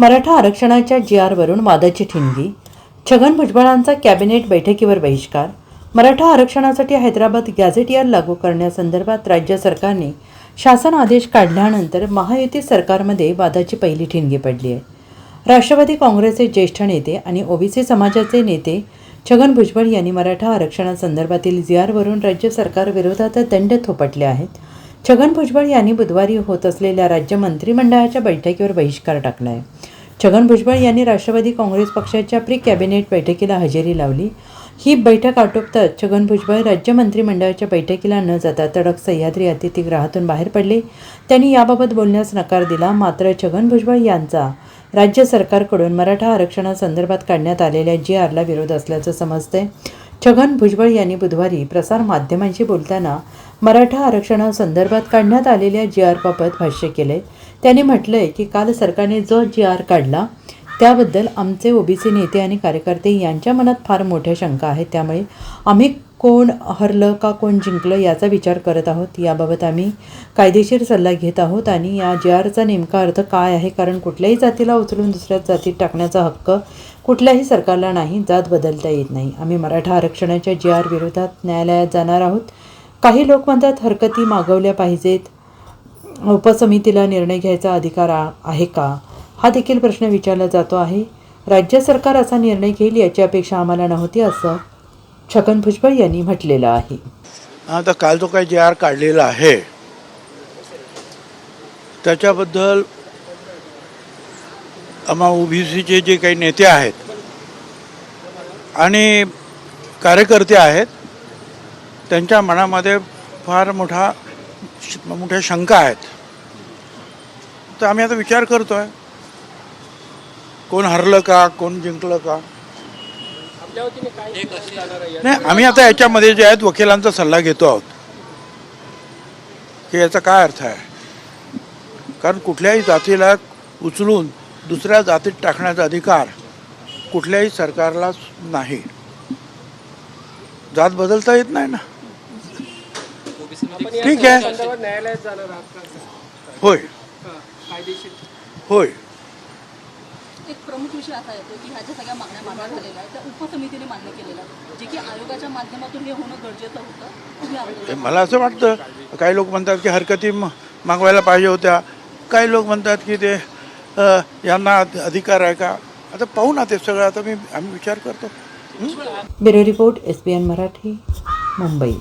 मराठा आरक्षणाच्या जी आरवरून वादाची ठिणगी छगन भुजबळांचा कॅबिनेट बैठकीवर बहिष्कार मराठा आरक्षणासाठी हैदराबाद गॅझेटियर लागू करण्यासंदर्भात राज्य सरकारने शासन आदेश काढल्यानंतर महायुती सरकारमध्ये वादाची पहिली ठिणगी पडली आहे. राष्ट्रवादी काँग्रेसचे ज्येष्ठ नेते आणि ओबीसी समाजाचे नेते छगन भुजबळ यांनी मराठा आरक्षणासंदर्भातील जी आरवरून राज्य सरकारविरोधात दंड थोपटले आहेत. छगन भुजबळ यांनी बुधवारी होत असलेल्या राज्य मंत्रिमंडळाच्या बैठकीवर बहिष्कार टाकला आहे. छगन भुजबळ यांनी राष्ट्रवादी काँग्रेस पक्षाच्या प्री कॅबिनेट बैठकीला हजेरी लावली. ही बैठक आटोपताच छगन भुजबळ राज्य मंत्रिमंडळाच्या बैठकीला न जाता तडक सह्याद्री अतिथीगृहातून बाहेर पडले. त्यांनी याबाबत बोलण्यास नकार दिला. मात्र छगन भुजबळ यांचा राज्य सरकारकडून मराठा आरक्षणासंदर्भात काढण्यात आलेल्या जी आरला विरोध असल्याचं समजतंय. छगन भुजबळ यांनी बुधवारी प्रसारमाध्यमांशी बोलताना मराठा आरक्षणासंदर्भात काढण्यात आलेल्या जी आरबाबत भाष्य केले त्यांनी म्हटलंय की काल सरकारने जो जी आर काढला त्याबद्दल आमचे ओबीसी नेते आणि कार्यकर्ते यांच्या मनात फार मोठ्या शंका आहेत. त्यामुळे आम्ही कोण हरलं का कोण जिंकलं याचा विचार करत आहोत. याबाबत आम्ही कायदेशीर सल्ला घेत आहोत आणि या जी आरचा नेमका अर्थ काय आहे? कारण कुठल्याही जातीला उचलून दुसऱ्या जातीत टाकण्याचा हक्क कुठल्याही सरकारला नाही. जात बदलता येत नाही. आम्ही मराठा आरक्षणाच्या जी आर विरोधात न्यायालयात जाणार आहोत. काही लोक म्हणतात हरकती मागवल्या पाहिजेत. उपसमितीला निर्णय घ्यायचा अधिकार आ- आहे का? हा देखील प्रश्न विचारला जातो आहे. राज्य सरकार असा निर्णय घेईल याची अपेक्षा आम्हाला नव्हती असं छगन भुजबळ यांनी म्हटलेलं आहे. आता काल जो काही जे आर काढलेला आहे त्याच्याबद्दल आम्हा ओबीसीचे जे काही नेते आहेत आणि कार्यकर्ते आहेत त्यांच्या मनामध्ये फार मोठा मोठ्या शंका आहेत. तर आम्ही आता विचार करतो आहे कोण हरलं का कोण जिंकलं का? नाही आम्ही आता याच्यामध्ये जे आहेत वकिलांचा सल्ला घेतो आहोत. की याचा काय अर्थ आहे? कारण कुठल्याही जातीला उचलून दुसऱ्या जातीत टाकण्याचा अधिकार कुठल्याही सरकारला नाही. जात बदलता येत नाही ना. ठीक आहे. न्यायालयात जाणार आहात का? होय. कायदेशीर. होय. एक प्रमुख विषय असा येतो की ह्या ज्या सगळ्या मागण्या मान्य झालेल्या आहेत त्या उपसमितीने मान्य केलेल्या जे की आयोगाच्या माध्यमातून हे होणं गरजेचं होतं. मला असं वाटतं काही लोक म्हणतात की हरकती मागवायला पाहिजे होत्या. काही लोक म्हणतात की ते यांना अध- अधिकार आहे का? आता पाहू ना ते सगळं. आता मी आम्ही विचार करतो. Bureau report S B N Marathi Mumbai.